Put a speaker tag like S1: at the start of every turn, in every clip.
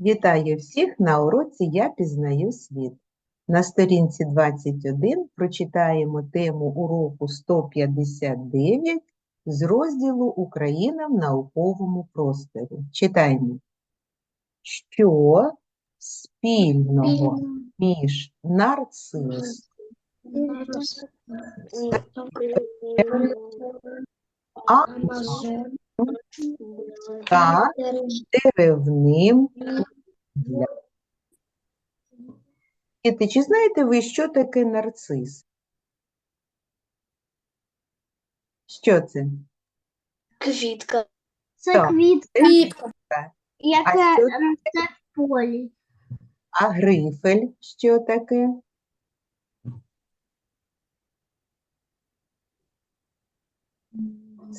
S1: Вітаю всіх на уроці Я пізнаю світ. На сторінці 21 прочитаємо тему уроку 159 з розділу Україна в науковому просторі. Читаємо. Що спільного між нарцисом та деревним? Діти, чи знаєте ви, що таке нарцис? Що це?
S2: Квітка.
S3: Це
S1: Так.
S3: квітка,
S2: Квітка.
S3: яка
S1: що
S3: росте в полі.
S1: А грифель що таке?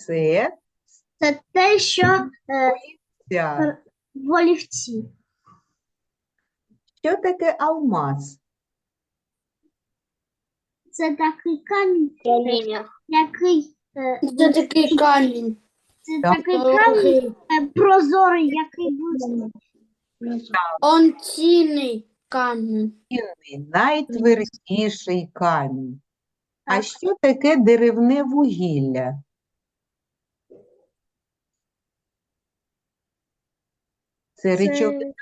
S1: Це
S3: Це те, що е,
S1: ця.
S3: в олівці.
S1: Що таке алмаз?
S3: Це такий камінь, який е,
S2: Це такий камінь.
S3: це
S1: Так.
S3: такий камінь е, прозорий, який буде.
S2: Он цінний камінь.
S1: Цінний, найтвердіший камінь. А
S3: Так.
S1: що таке деревне вугілля? Це речовина,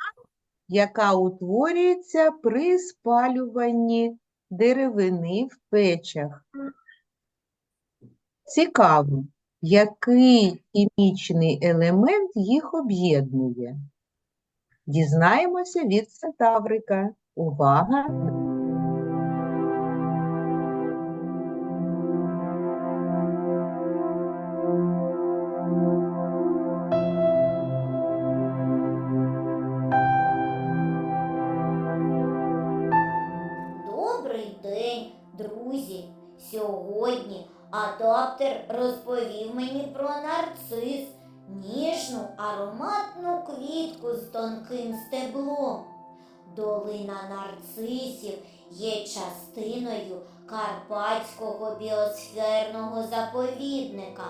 S1: яка утворюється при спалюванні деревини в печах. Цікаво, який хімічний елемент їх об'єднує? Дізнаємося від Сентаврика. Увага!
S4: Адаптер розповів мені про нарцис, ніжну ароматну квітку з тонким стеблом. Долина нарцисів є частиною Карпатського біосферного заповідника.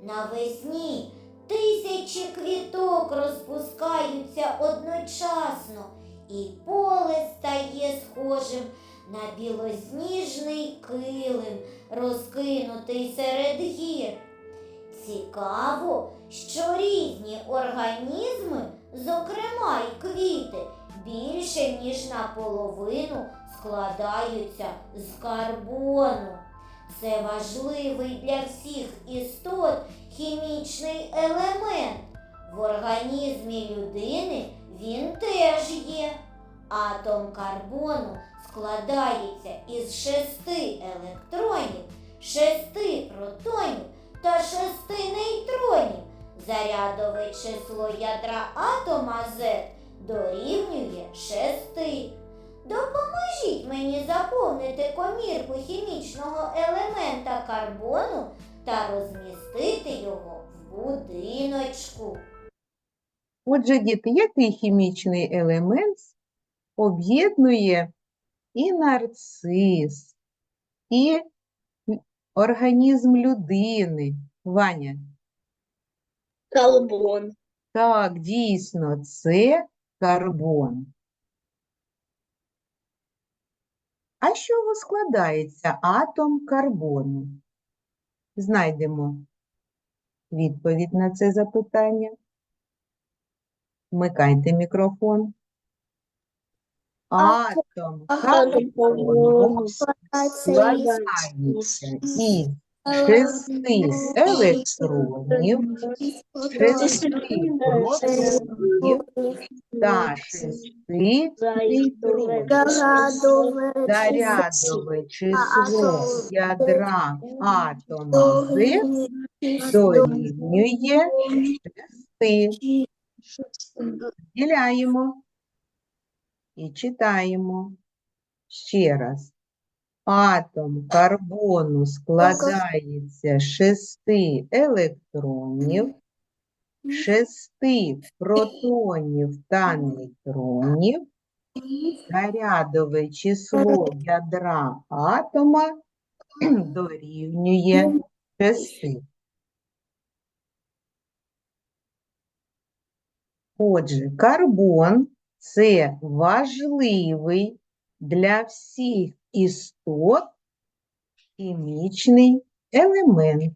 S4: Навесні тисячі квіток розпускаються одночасно, і поле стає схожим на білосніжний килим, розкинутий серед гір. Цікаво, що різні організми, зокрема й квіти, більше ніж наполовину складаються з карбону. Це важливий для всіх істот хімічний елемент. В організмі людини він теж є. Атом карбону складається із шести електронів, шести протонів та шести нейтронів. Зарядове число ядра атома Z дорівнює шести. Допоможіть мені заповнити комірку хімічного елемента карбону та розмістити його в будиночку.
S1: Отже, діти, який хімічний елемент об'єднує і нарцис, і організм людини? Ваня,
S2: Карбон.
S1: так, дійсно, це карбон. А з чого складається атом карбону? Знайдемо відповідь на це запитання. Вмикайте мікрофон. Атом карбону складається із шести електронів, шести протонів та шести нейтронів. Зарядове число ядра атома Z дорівнює 6. Діляємо і читаємо ще раз. Атом карбону складається з шести електронів, шести протонів та нейтронів. Зарядове число ядра атома дорівнює 6. Отже, карбон це важливий для всіх істот хімічний елемент.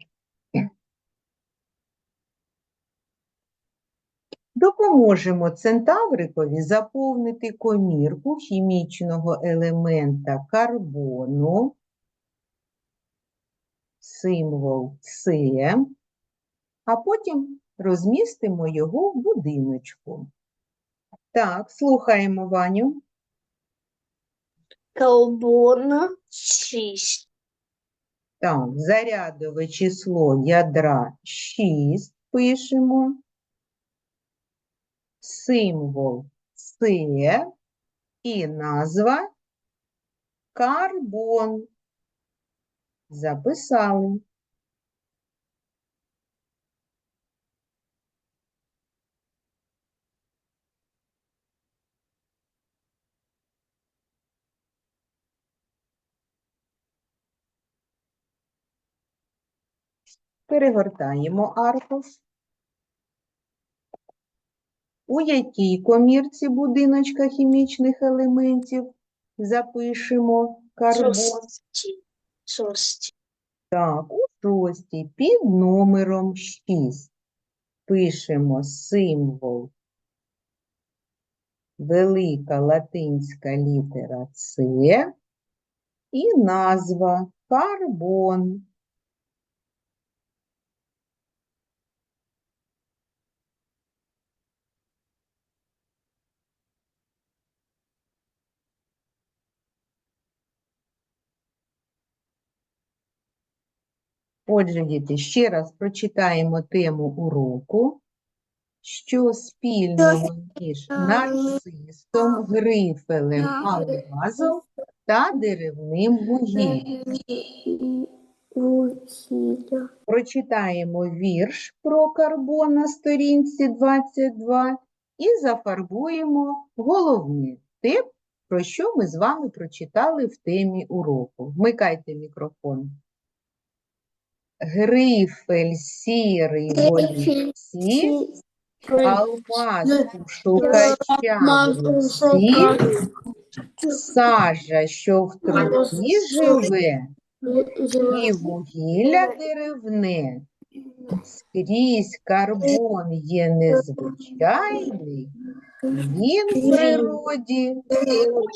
S1: Допоможемо центаврикові заповнити комірку хімічного елемента карбону, символ С, а потім розмістимо його в будиночку. Так, слухаємо Ваню.
S2: Карбона 6.
S1: Так, зарядове число ядра 6 пишемо. Символ С і назва карбон. Записали. Перегортаємо аркуш. У якій комірці будиночка хімічних елементів запишемо карбон?
S2: Шості.
S1: Так, у шостій під номером 6 пишемо символ велика латинська літера С і назва карбон. Отже, діти, ще раз прочитаємо тему уроку, що спільного між нарцисом, грифелем, алмазом та деревним вугіллям. Прочитаємо вірш про карбон на сторінці 22 і зафарбуємо головне те, про що ми з вами прочитали в темі уроку. Вмикайте мікрофон. Грифель сірий олівці, алмаз шукача сажа, що в траві живе, і вугілля деревне. Скрізь карбон є незвичайний, він в природі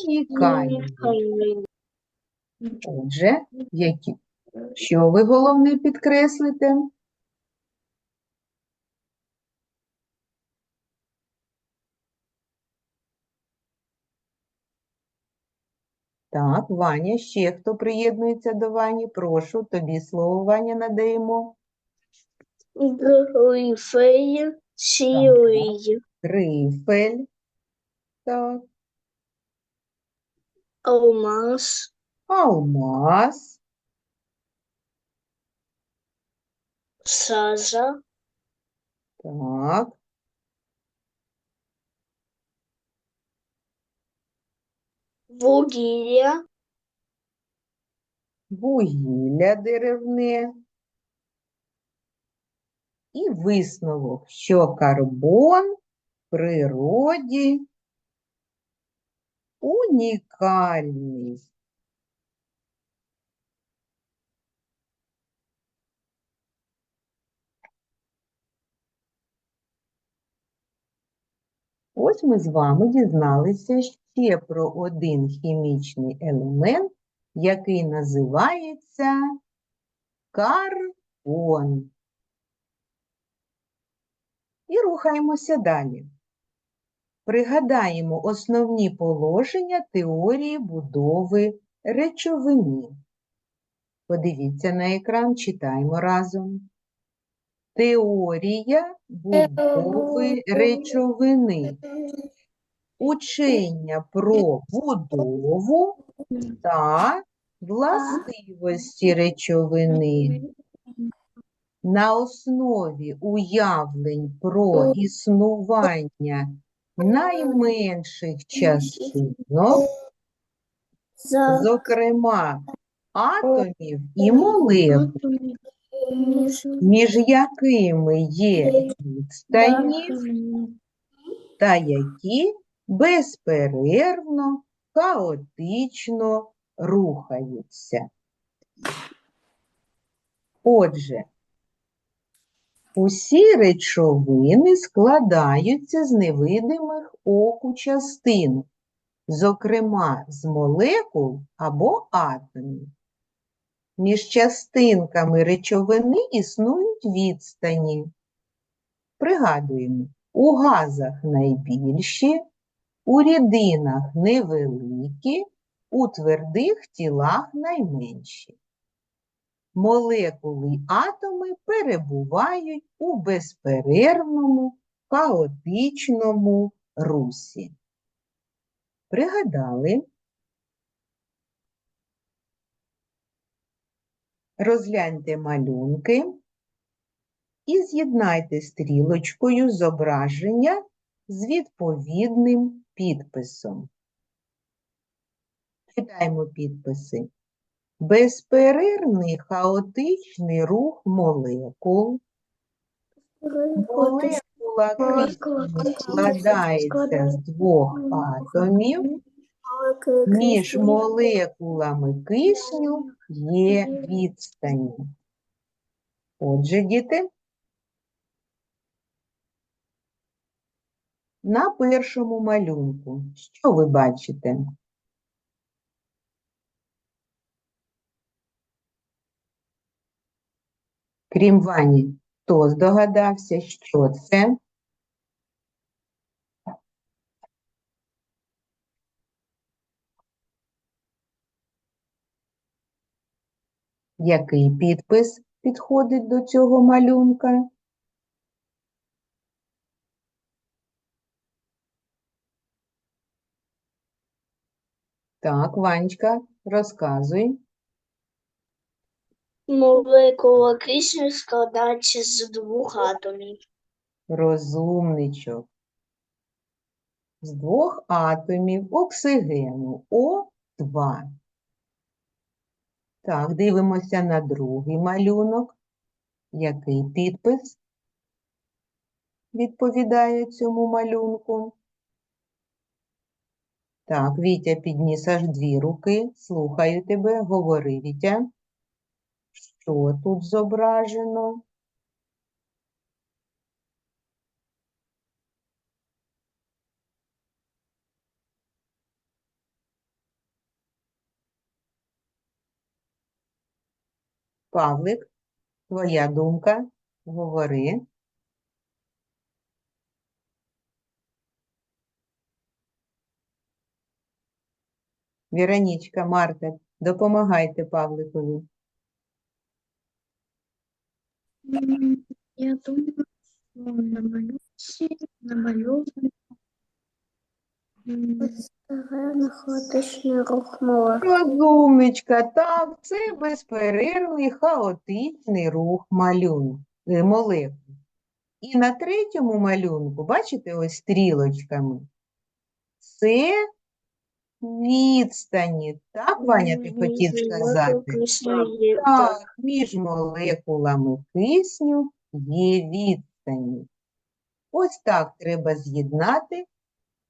S1: унікальний. Отже, які, що ви головне підкреслите? Так, Ваня, ще хто приєднується до Вані? Прошу, тобі слово, Ваня, надаємо.
S2: Грифель сірий.
S1: Грифель. Так,
S2: Алмаз.
S1: алмаз.
S2: Сажа.
S1: Так,
S2: Вугілля.
S1: вугілля деревне. І висновок, що карбон в природі унікальний. Ось ми з вами дізналися ще про один хімічний елемент, який називається карбон. І рухаємося далі. Пригадаємо основні положення теорії будови речовини. Подивіться на екран, читаємо разом. Теорія будови речовини. Учення про будову та властивості речовини. На основі уявлень про існування найменших частинок, зокрема атомів і молекул, між якими є відстані та які безперервно, хаотично рухаються. Отже, усі речовини складаються з невидимих оку частин, зокрема з молекул або атомів. Між частинками речовини існують відстані. Пригадуємо, у газах найбільші, у рідинах невеликі, у твердих тілах найменші. Молекули й атоми перебувають у безперервному, хаотичному русі. Пригадали? Розгляньте малюнки і з'єднайте стрілочкою зображення з відповідним підписом. Читаємо підписи. Безперервний хаотичний рух молекул. Молекула кисню складається з двох атомів. Між молекулами кисню є відстані. Отже, діти, на першому малюнку, що ви бачите? Крім Вані, хто здогадався, що це? Який підпис підходить до цього малюнка? Так, Ванечка, розказуй.
S2: Молекула кисню складається з двох атомів.
S1: Розумничок. З двох атомів оксигену О2. Так, дивимося на другий малюнок. Який підпис відповідає цьому малюнку? Так, Вітя підніс аж дві руки. Слухаю тебе. Говори, Вітя. Що тут зображено? Павлик, твоя думка? Говори. Віронічка, Марта, допомагайте Павликові.
S3: Я думаю, що на малюнці хаотичний рух молекул.
S1: Розумничка, так, це безперервний хаотичний рух малюнку, е, молекул. І на третьому малюнку, бачите, ось стрілочками, це відстані. Так, Ваня, ти хотів сказати? Так, між молекулами кисню є відстані. Ось так треба з'єднати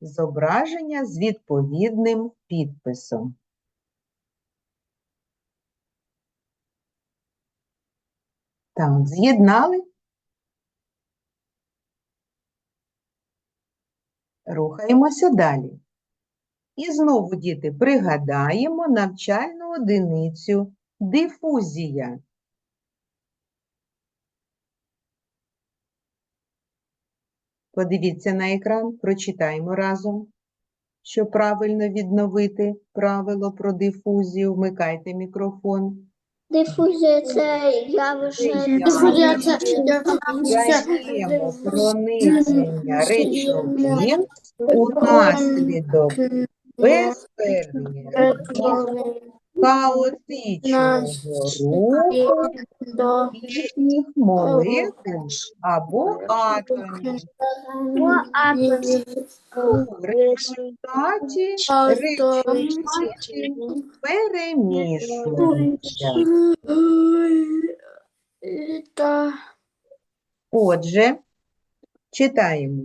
S1: зображення з відповідним підписом. Так, з'єднали? Рухаємося далі. І знову, діти, пригадаємо навчальну одиницю дифузія. Подивіться на екран, прочитаємо разом. Щоб правильно відновити правило про дифузію, вмикайте мікрофон.
S2: Дифузія це явище.
S1: Дифузія це Взаємне проникнення речовин унаслідок безперервного хаотичного руху їхніх молекул або атомів. У результаті речовини перемішуються. Отже, читаємо.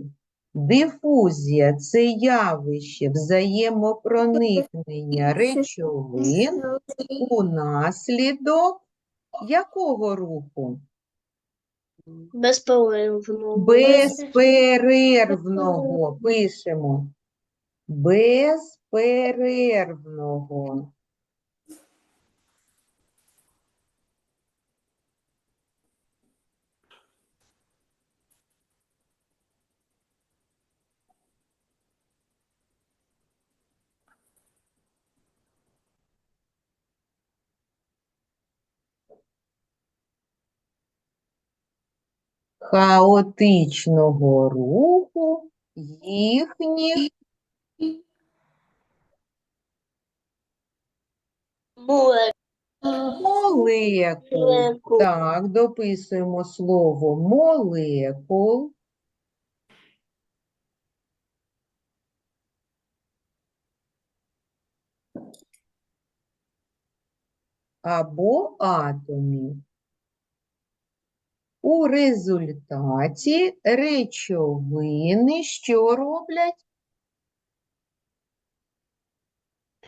S1: Дифузія це явище взаємопроникнення речовин унаслідок якого руху?
S2: Безперервно.
S1: Безперервного. Пишемо. Безперервного. Хаотичного руху їхніх
S2: Молекул.
S1: Так, дописуємо слово молекул. Або атомів. У результаті речовини що роблять?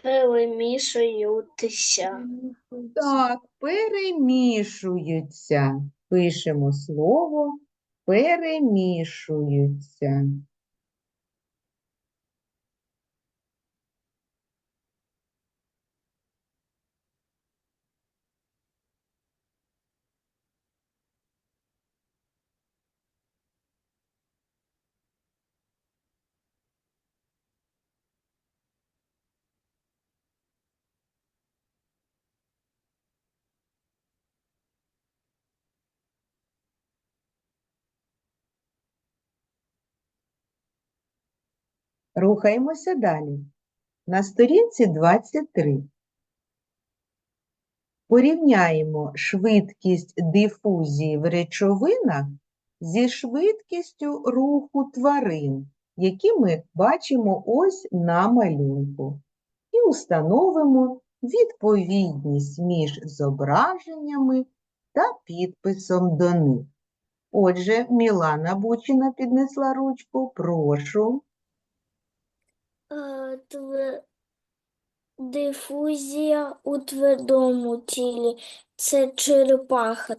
S2: Перемішуються.
S1: Так, перемішуються. Пишемо слово перемішуються. Рухаємося далі. На сторінці 23. Порівняємо швидкість дифузії в речовинах зі швидкістю руху тварин, які ми бачимо ось на малюнку, і установимо відповідність між зображеннями та підписом до них. Отже, Мілана Бучина піднесла ручку. Прошу.
S2: Е, Дифузія у твердому тілі це черепаха,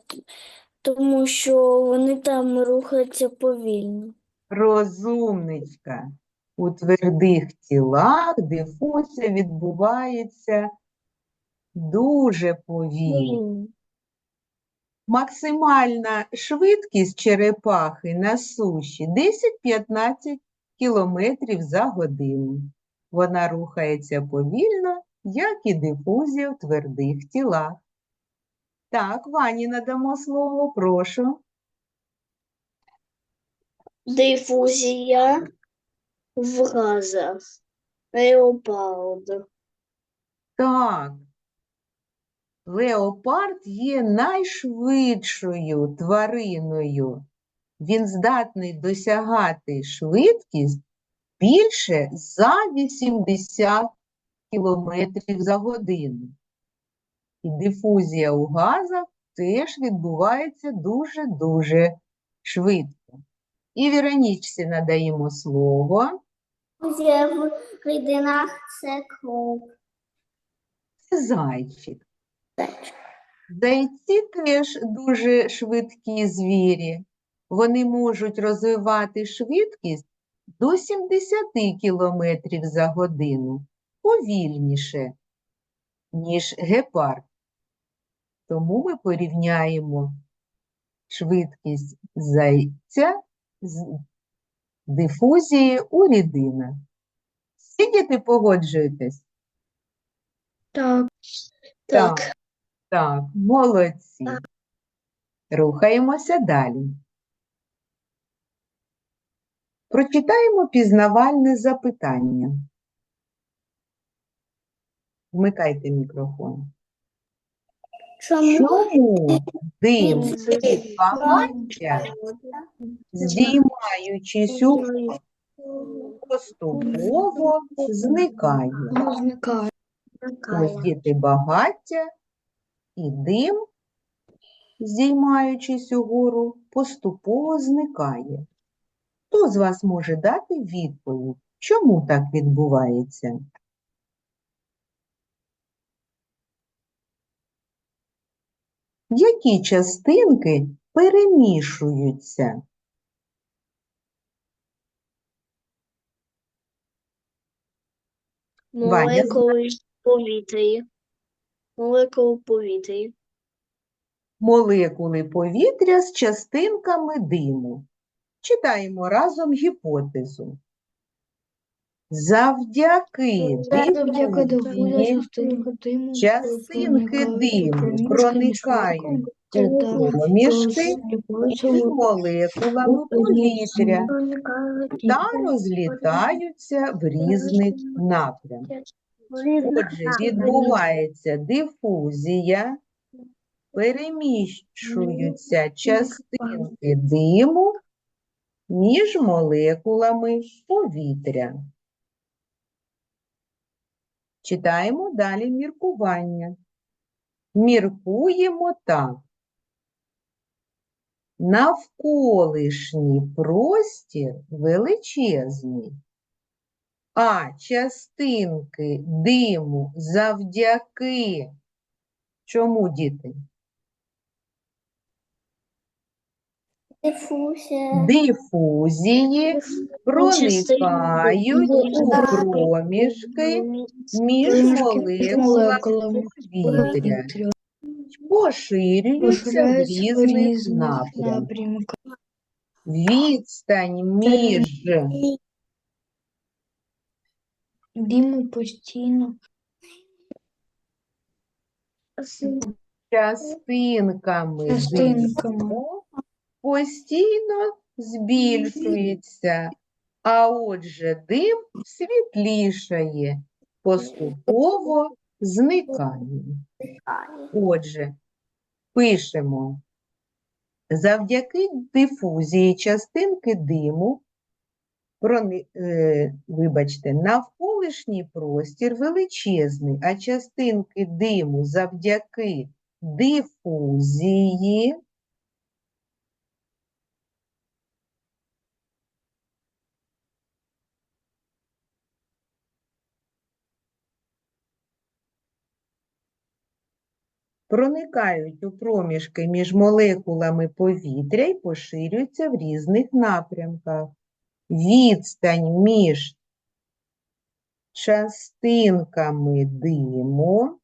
S2: тому що вони там рухаються повільно.
S1: Розумничка. У твердих тілах дифузія відбувається дуже повільно.
S2: Повільно.
S1: Максимальна швидкість черепахи на суші 10-15 км за годину. Вона рухається повільно, як і дифузія в твердих тілах. Так, Вані надамо слово, прошу.
S2: Дифузія в газах. Леопард.
S1: Так. Леопард є найшвидшою твариною. Він здатний досягати швидкість більше за 80 км за годину. І дифузія у газах теж відбувається дуже-дуже швидко. І Віронічці надаємо слово.
S2: Дифузія в рідинах це кров.
S1: Це зайчик. Зайці теж дуже швидкі звірі. Вони можуть розвивати швидкість до 70 км за годину, повільніше, ніж гепард. Тому ми порівняємо швидкість зайця з дифузією у рідинах. Всі діти погоджуєтесь?
S2: Так.
S1: Так, так, молодці. Рухаємося далі. Прочитаємо пізнавальне запитання. Вмикайте мікрофон.
S2: Чому
S1: дим багаття, здіймаючись у поступово зникає? Ось діти багаття і дим, здіймаючись угору, поступово зникає. Хто з вас може дати відповідь, чому так відбувається? Які частинки перемішуються?
S2: Молекули повітря. Молекули повітря.
S1: Молекули повітря з частинками диму. Читаємо разом гіпотезу. Завдяки дифузії частинки диму проникають проміжки із молекулами повітря та розлітаються в різних напрямках. Отже, відбувається дифузія, переміщуються частинки диму між молекулами повітря. Читаємо далі міркування. Міркуємо так. Навколишній простір величезний, а частинки диму завдяки чому, діти?
S2: Дифузія.
S1: Дифузії проникають у проміжки між молекулами повітря, поширюються в різних напрямках. Відстань між
S3: Диму постійно.
S1: частинками
S3: Частинками.
S1: Постійно збільшується, а отже дим світлішає, поступово зникає. Отже, пишемо. Завдяки дифузії частинки диму, прони- е, вибачте, навколишній простір величезний, а частинки диму завдяки дифузії проникають у проміжки між молекулами повітря і поширюються в різних напрямках. Відстань між частинками диму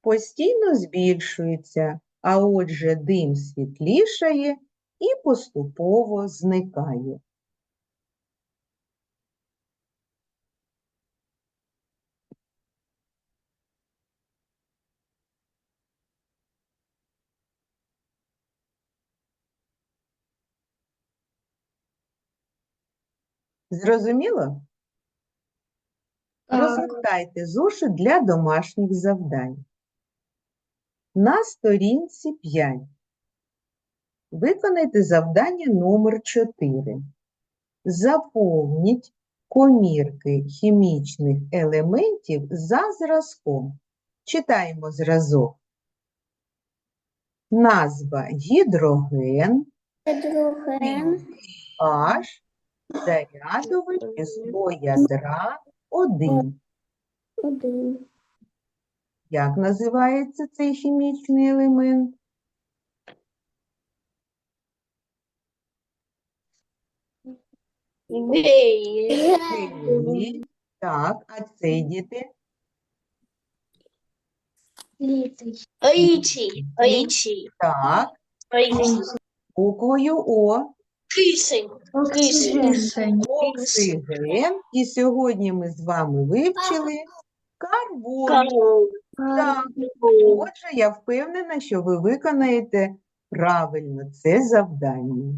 S1: постійно збільшується, а отже дим світлішає і поступово зникає. Зрозуміло? Розгортайте зошит для домашніх завдань. На сторінці 5 виконайте завдання номер 4. Заповніть комірки хімічних елементів за зразком. Читаємо зразок. Назва гідроген,
S2: Гідроген.
S1: H, зарядове число ядра 1.
S2: Один.
S1: Як називається цей хімічний елемент? Гелій. Так, а цей діти?
S2: Річі. Річі.
S1: Так, буквою О.
S2: Кисень. Кисень.
S1: Оксиген. І сьогодні ми з вами вивчили карбон. Так, отже, я впевнена, що ви виконаєте правильно це завдання.